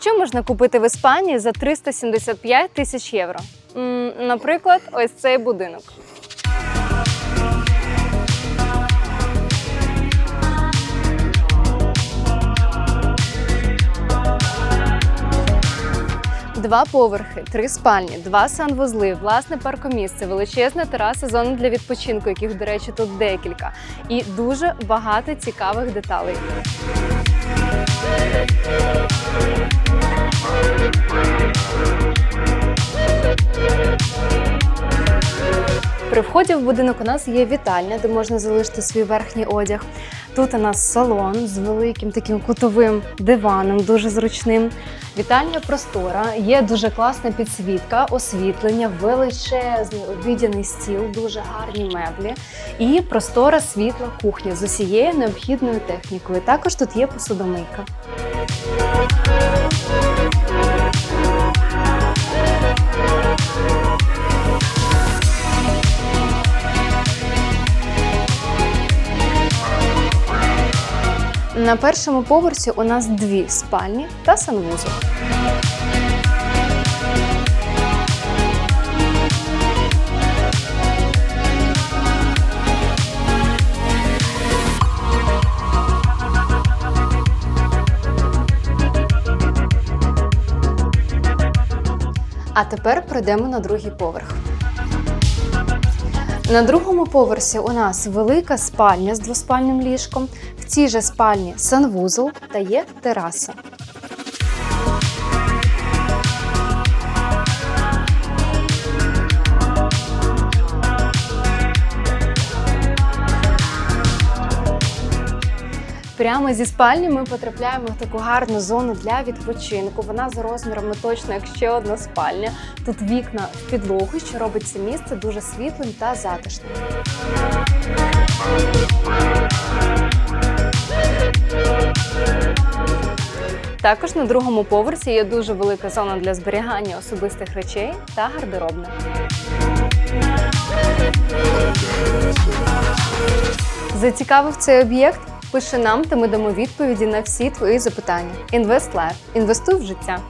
Що можна купити в Іспанії за 375 тисяч євро? Наприклад, ось цей будинок. Два поверхи, три спальні, два санвузли, власне паркомісце, величезна тераса, зона для відпочинку, яких, до речі, тут декілька, і дуже багато цікавих деталей. При вході в будинок у нас є вітальня, де можна залишити свій верхній одяг. Тут у нас салон з великим таким кутовим диваном, дуже зручним. Вітальня простора, є дуже класна підсвітка, освітлення, величезний обідяний стіл, дуже гарні меблі і простора світла кухня з усією необхідною технікою. Також тут є посудомийка. На першому поверсі у нас дві спальні та санвузол. А тепер пройдемо на другий поверх. На другому поверсі у нас велика спальня з двоспальним ліжком. В цій же спальні санвузол та є тераса. Прямо зі спальні ми потрапляємо в таку гарну зону для відпочинку. Вона за розмірами точно як ще одна спальня. Тут вікна в підлогу, що робить це місце дуже світлим та затишним. Також на другому поверсі є дуже велика зона для зберігання особистих речей та гардеробна. Зацікавив цей об'єкт? Пиши нам, та ми дамо відповіді на всі твої запитання. InvestLab. Інвестуй в життя.